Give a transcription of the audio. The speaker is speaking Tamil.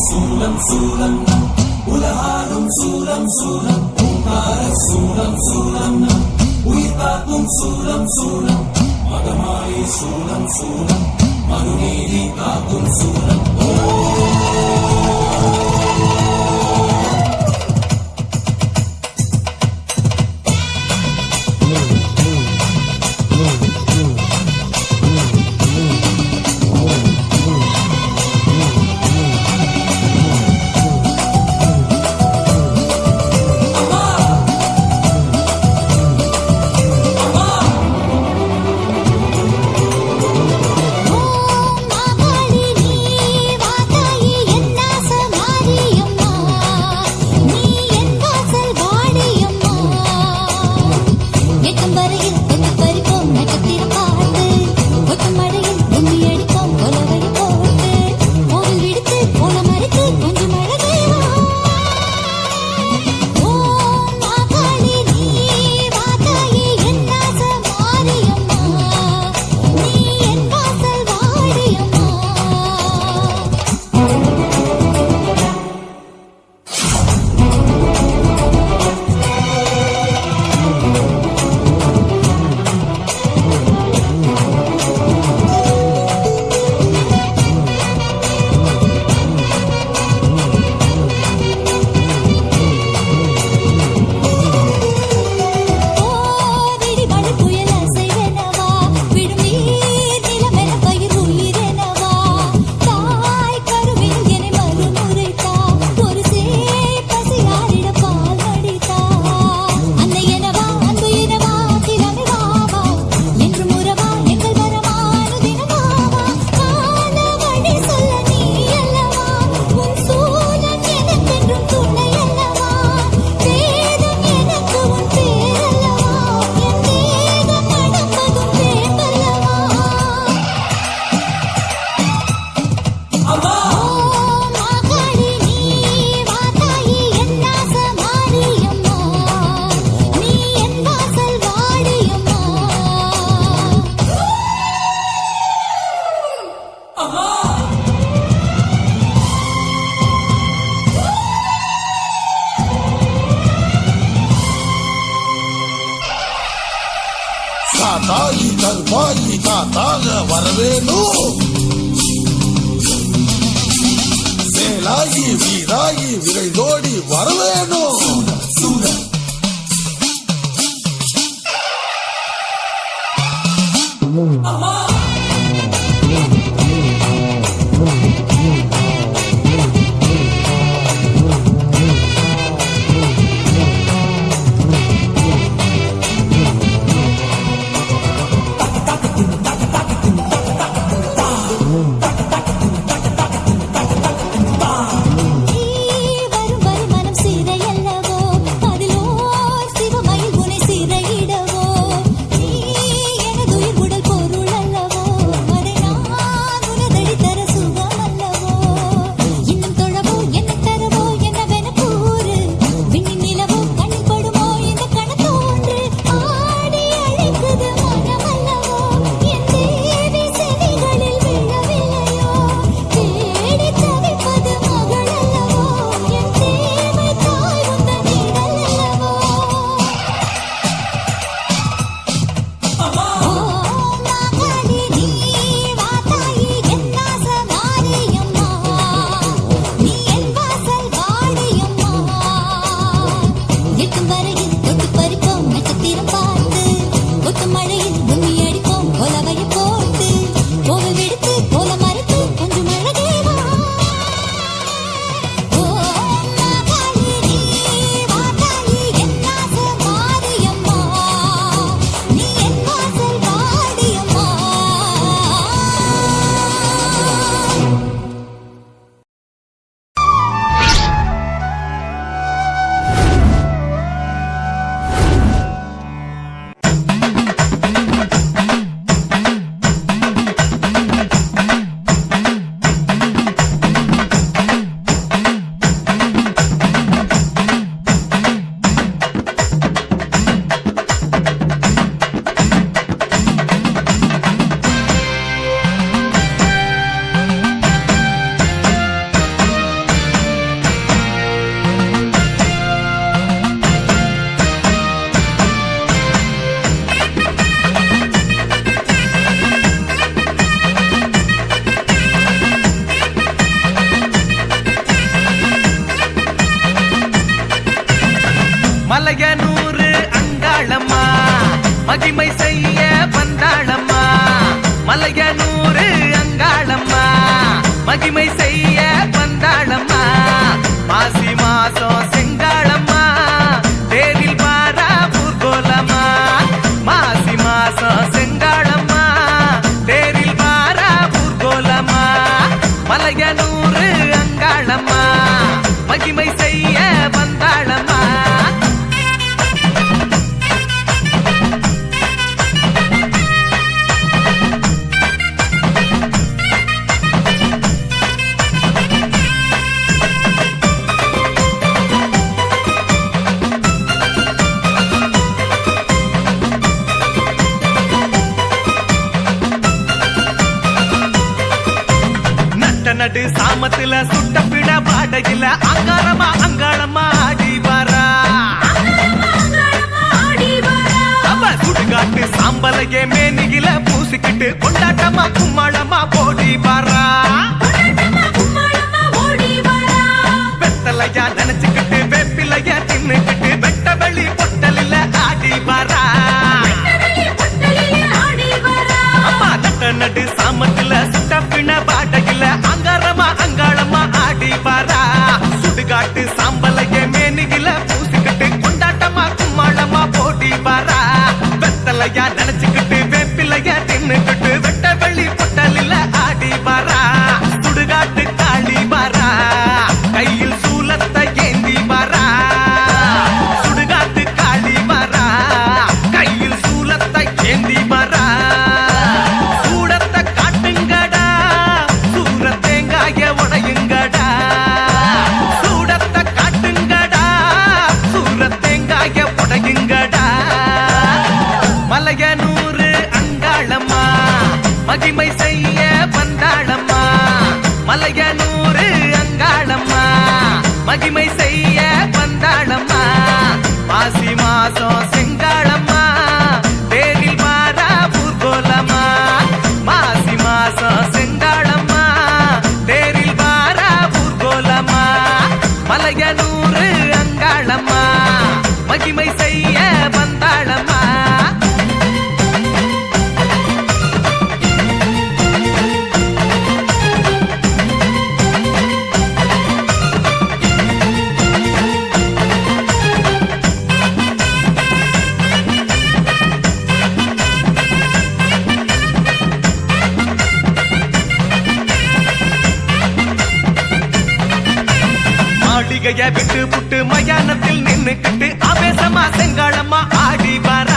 சூலம் சூலம் உலகாரும் சூலம் சூலம் பூங்கார சூலம் சூலம் உயிர் காக்கும் சூலம் சூலம் மதமாயி சூலம் சூலம் மனுநீதி காக்கும் சூலம். ஓ தாயி தருவாயி தாத்தாக வரவேணும் மேலாகி வீராகி விரைந்தோடி வரவேணும் அம்மா ஆலய நூறு அங்காளம்மா. மகிமை செய்ய வந்தாளம்மா மலைய நூறு அங்காளம்மா. மகிமை செய்ய வந்தாளம்மா மாசிமா போட்டு சாமத்துல சுட்டப்பிட பிட பாடையில அங்காரமா அங்காளமா ஆடி வரா. சுடுகாட்டு சாம்பலையே மேனியில பூசிக்கிட்டு கொண்டாட்டமா கும்மாளமா போடி வரா. வெத்தலையா நினைச்சுக்கிட்டு வேப்பிலையா தின்னுக்கிட்டு வெட்ட வெளி பொட்டலில ஆடி வரா. அம்மா நட்ட நடு சாமத்துல வரா சுடுகாட்டு சாம்பலைய மேனிகில பூசிக்கிட்டு கொண்டாட்டமா கும்மாளமா போட்டி வரா வெத்தலையா நினைச்சுக்கிட்டு வேப்பிலையா தின்னுக்கிட்டு மகிமை செய்ய வந்தாளம்மா மலையனூரு அங்காளம்மா. மகிமை செய்ய வந்தாளம்மா மாசி மாசம் செங்காளம்மா. தேரில் மாறா பூர்கோலம்மா மாசி மாசம் செங்காளம்மா. தேரில் மாறா ஊர்கோலம்மா மலையனூரு அங்காளம்மா. மகிமை மளிகைய விட்டு புட்டு மயானத்தில் நின்னுக்கிட்டு அபேசமா செங்காலம்மா ஆடி வர